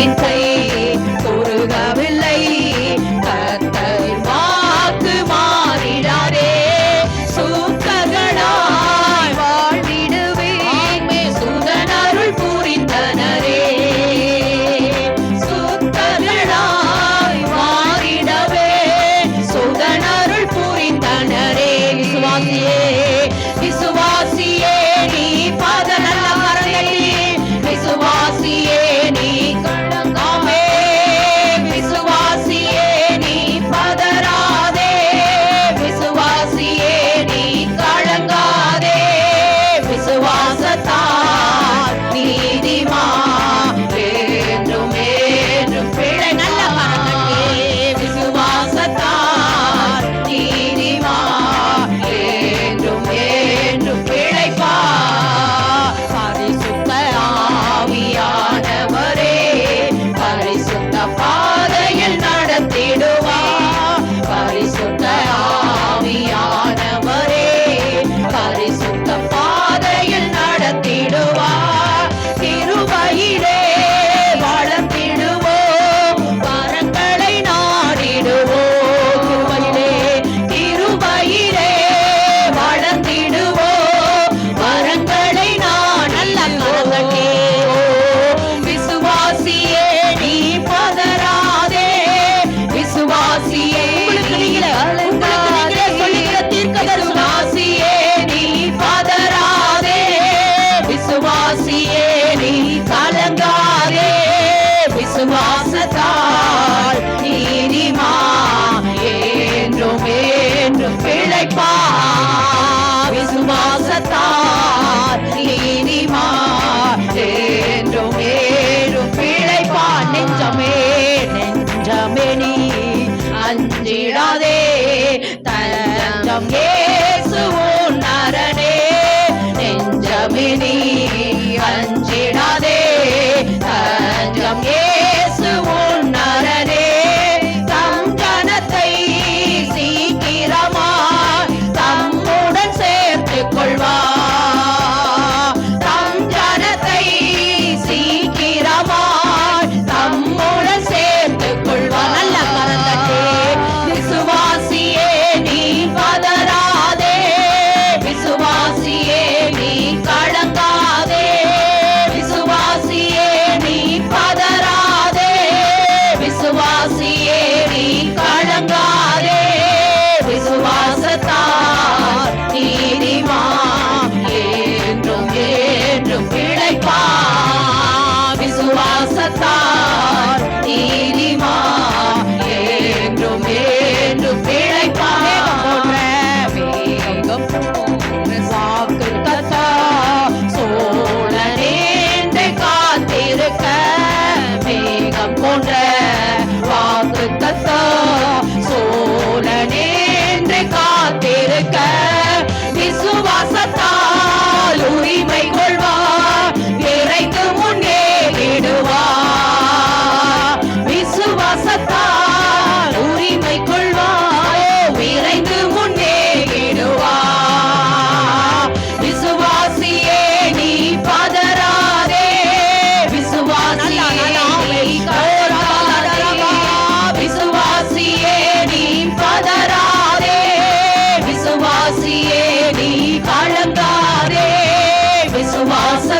என் தஞ்சம்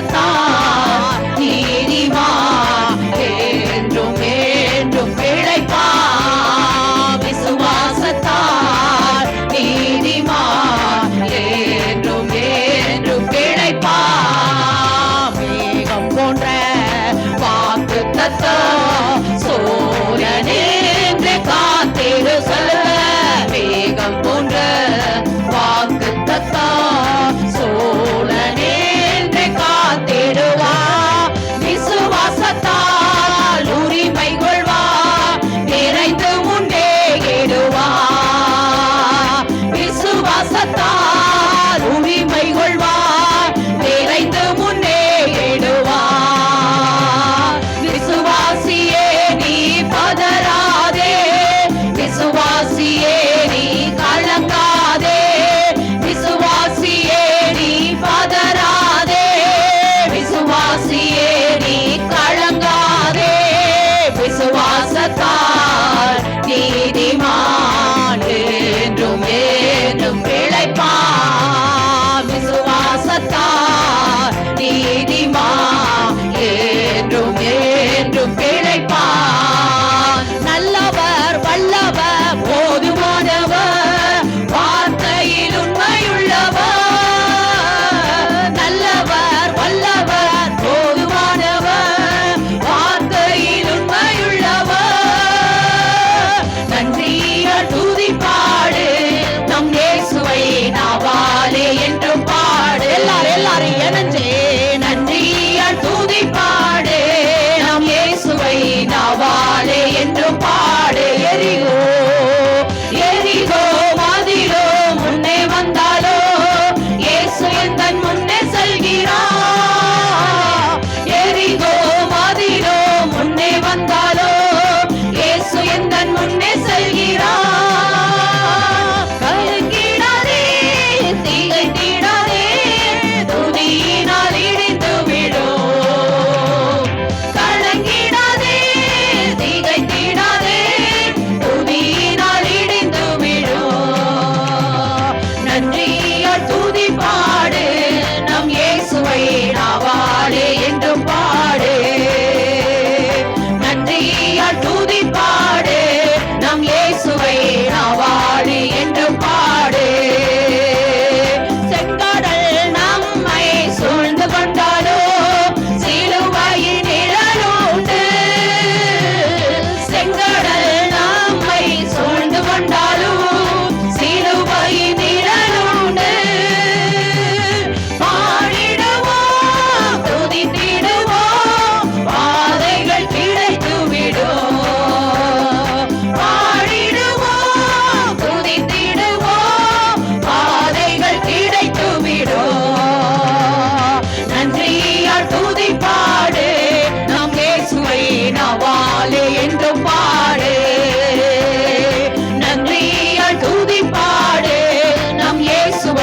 மனத்தா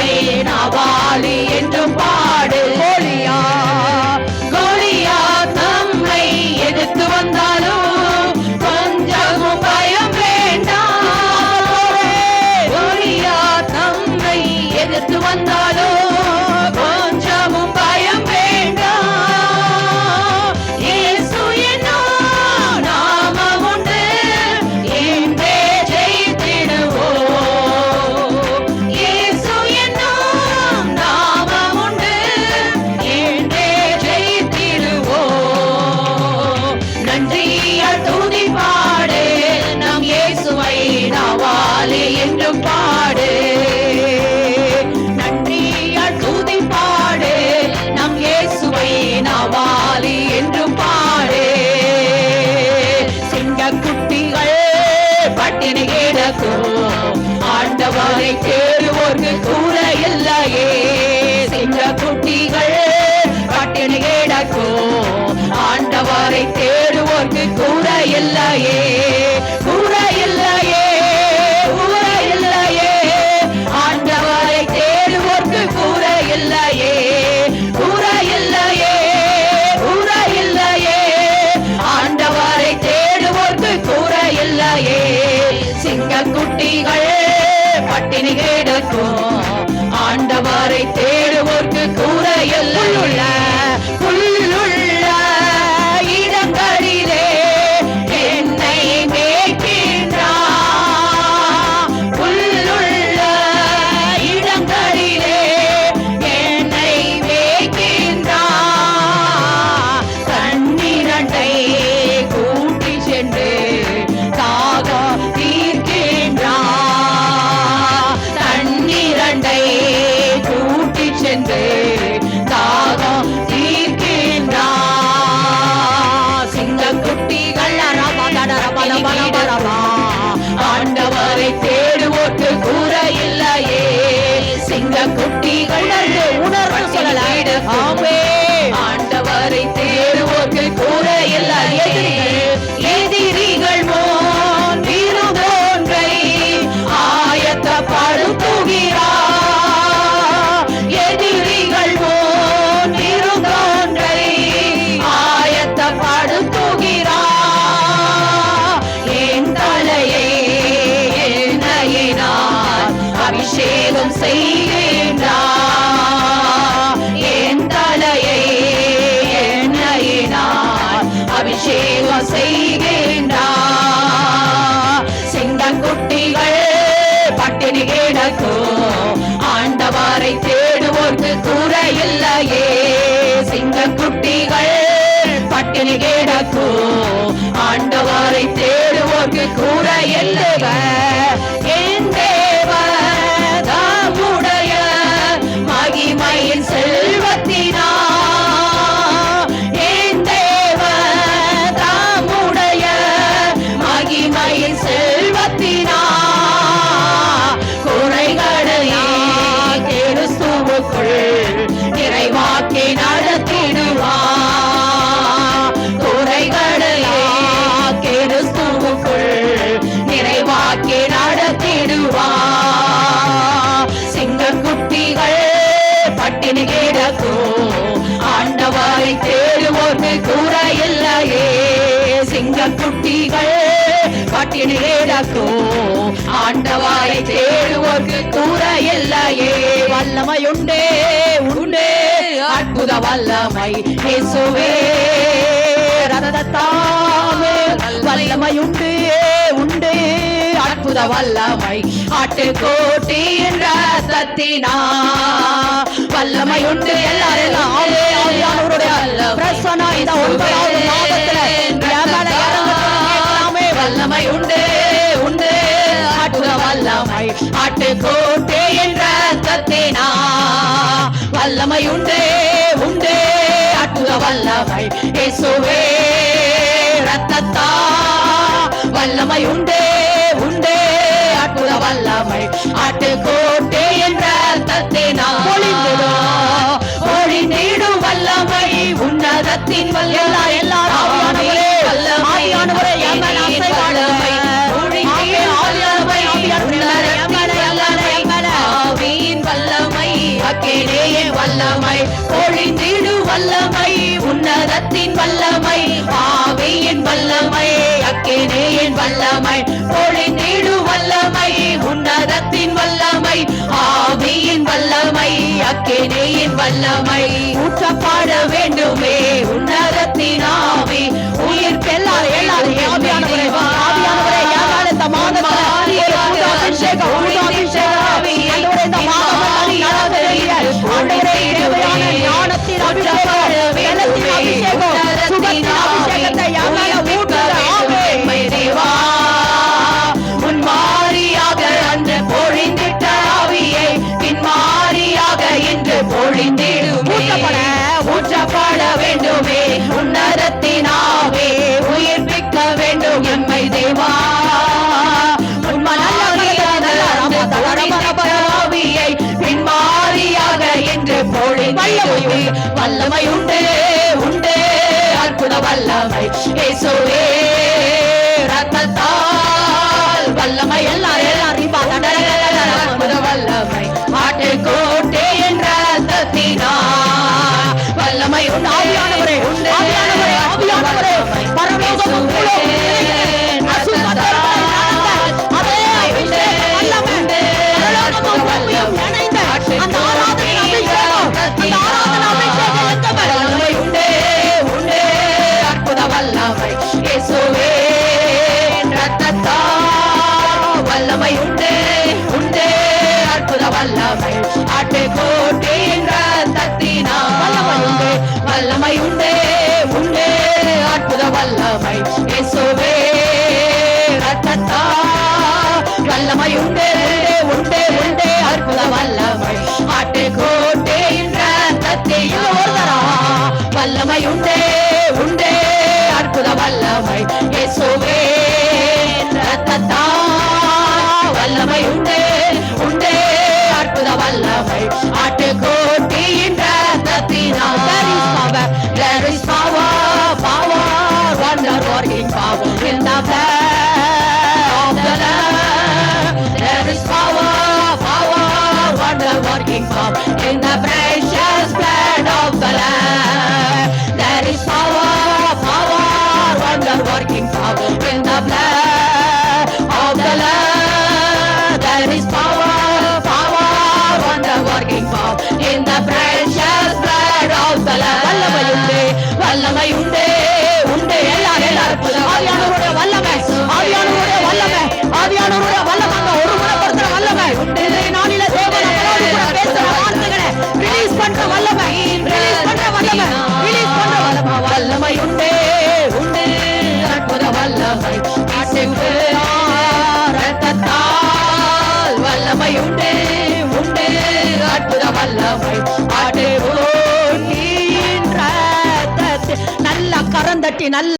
Yeah. போர்க்கு கூற இல்லையே சிங்க குட்டிகள் பட்டினி கேடக்கோ ஆண்டவரை தேடுவோர்க்கு கூற இல்லையே கிடைக்கும். ஆண்டவரை தேடுவோர்க்கு கூற எல்லாம் கிடக்கும். ஆண்டவாரை தேடுவோர்க்கு கூற இல்லையே. சிங்க குட்டிகள் பட்டினி கிடக்கும். ஆண்டவாரை தேடுவோர்க்கு கூற இல்லவே என் தேவ தாமுடைய மகிமையின் செல்ல தேடுவோர்க்கு கூற இல்லையே வல்லமையுண்டே உண்டே. அற்புத வல்லமை இயேசுவே. ரதத்தாமே உண்டே உண்டே. அற்புத வல்லமை ஆட்டுக்கோட்டி என்ற சத்தினா எல்லாரும் இந்த ஒன்பதாவது வல்லமை உண்டு ஆட்டுக்கோட்டை என்ற சத்தினா வல்லமை உண்டு உண்டு அற்புத வல்லமை. இயேசுவே ரத்தத்தா வல்லமை உண்டு உண்டு அற்புத வல்லமை. ஆட்டுக்கோட்டை என்ற தத்தினா பொழிந்திடும் பொழிந்திடும் வல்லமை. உன்னதத்தின் வல்லமை. தேனே என் வல்லமை. ஊற்றப்பட வேண்டுமே. உன்னதத்தின் ஆவி. உயிர் எல்லாரும் எல்லாரும் வல்லமை உண்டே உண்டே அற்புத வல்லமை. இயேசுவே ரத்தத்தால் வல்லமை எல்லாரும் எல்லாரும் இயேசுவே ரத்தத்தா வல்லமை உண்டு உண்டே உண்டே அற்புத வல்லமை ஆட்டுக்கோட்டின் ரத்தத்தினா வல்லமை உண்டே உண்டே அற்புத வல்லமை இயேசுவே. ரத்தத்தா வல்லமை உண்டே உண்டே அற்புத வல்லமை ஆட்டுக்கோட்டியின் ரத்தத்தினா there is Bava power. Power in the blood of the lamb there is power power wonder working power in the precious நல்ல